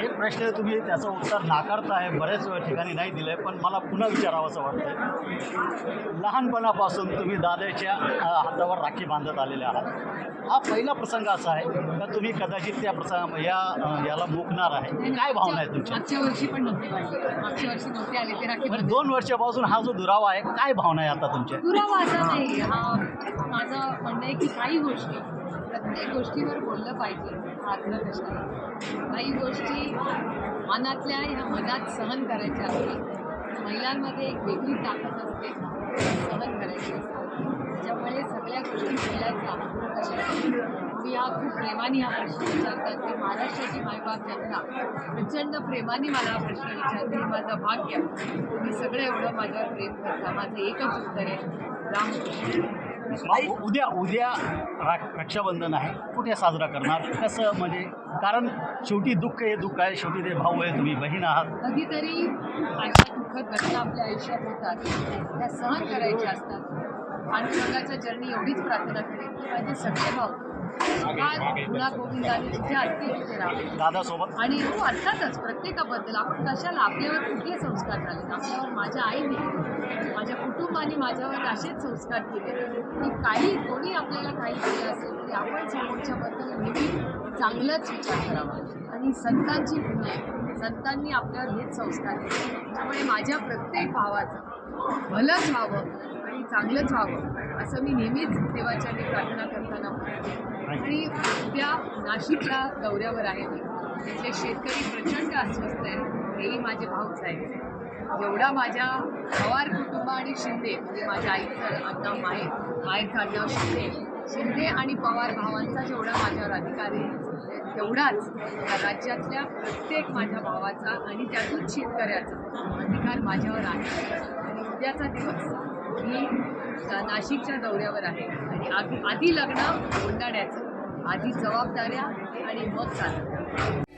एक प्रश्न तुम्ही त्याचं उत्तर नाकारताय बऱ्याच वेळ ठिकाणी नाही दिलं आहे पण मला पुन्हा विचारावंसं वाटतं लहानपणापासून तुम्ही दादाच्या हातावर राखी बांधत आलेले आहात. हा पहिला प्रसंग असा आहे का तुम्ही कदाचित त्या प्रसंग या याला मुकणार आहे? काय भावना आहे तुमच्या? मागच्या वर्षी पण नव्हते. दोन वर्षापासून हा जो दुरावा आहे काय भावना आहे आता तुमच्या? दुरावा असा नाही. हा माझं म्हणणं आहे की काही गोष्टी प्रत्येक गोष्टीवर बोललं पाहिजे हा काही गोष्टी मनातल्या ह्या मनात सहन करायच्या असतात. महिलांमध्ये एक वेगळी ताकद असते. सहन करायची असते. त्याच्यामुळे सगळ्या गोष्टी महिलांचा आग्रह मी हा खूप प्रेमाने हा प्रश्न विचारतात की महाराष्ट्राची मायबाप जनता प्रचंड प्रेमाने मला हा प्रश्न विचारते. माझं भाग्य. मी सगळं एवढं माझ्यावर प्रेम करता. माझं एकच उत्तर आहे रामकृष्ण उद्या उद्या रा रक्षाबंधन आहे. कुठे साजरा करणार? कसं म्हणजे कारण शेवटी दुःख हे दुःख आहे शेवटी ते भाऊ आहे तुम्ही बहीण आहात. कधीतरी अशा दुःखद घटना आपल्या आयुष्यात होतात. त्या सहन करायच्या असतात. पांडुरंगाच्या चरणी एवढीच प्रार्थना करेन की माझे सगळे भाऊ दादासोबत? आणि हो अर्थातच प्रत्येकाबद्दल. आपण कशाला आपल्यावर कुठले संस्कार झाले आपल्यावर माझ्या आईने माझ्या कुटुंबाने माझ्यावर असेच संस्कार केले की काही कोणी आपल्याला काही केलं असेल तरी आपण समोरच्याबद्दल नेहमी चांगलाच विचार करावा. आणि संतांची भूमी आहे. संतांनी आपल्यावर हेच संस्कार केले. त्यामुळे माझ्या प्रत्येक भावाचं भलंच व्हावं आणि चांगलंच व्हावं असं मी नेहमीच देवाच्या प्रार्थना करताना म्हणते. आणि उद्या नाशिकला दौऱ्यावर आहे मी. तिथले शेतकरी प्रचंड अस्वस्थ आहेत. हेही माझे भाऊच आहेत. एवढा माझ्या पवार कुटुंब आणि शिंदे म्हणजे माझ्या आईचं आडनाव माहेर माहेरचं आडनाव शिंदे शिंदे आणि पवार भावांचा जेवढा माझ्यावर अधिकार आहे तेवढाच राज्यातल्या प्रत्येक माझ्या भावाचा आणि त्यातून शेतकऱ्याचा अधिकार माझ्यावर आहे. आणि उद्याचा दिवस मी नाशिकच्या दौऱ्यावर आहे. आणि आधी आधी लग्न कोंडाण्याचं आधी जबाबदाऱ्या आणि मग चालू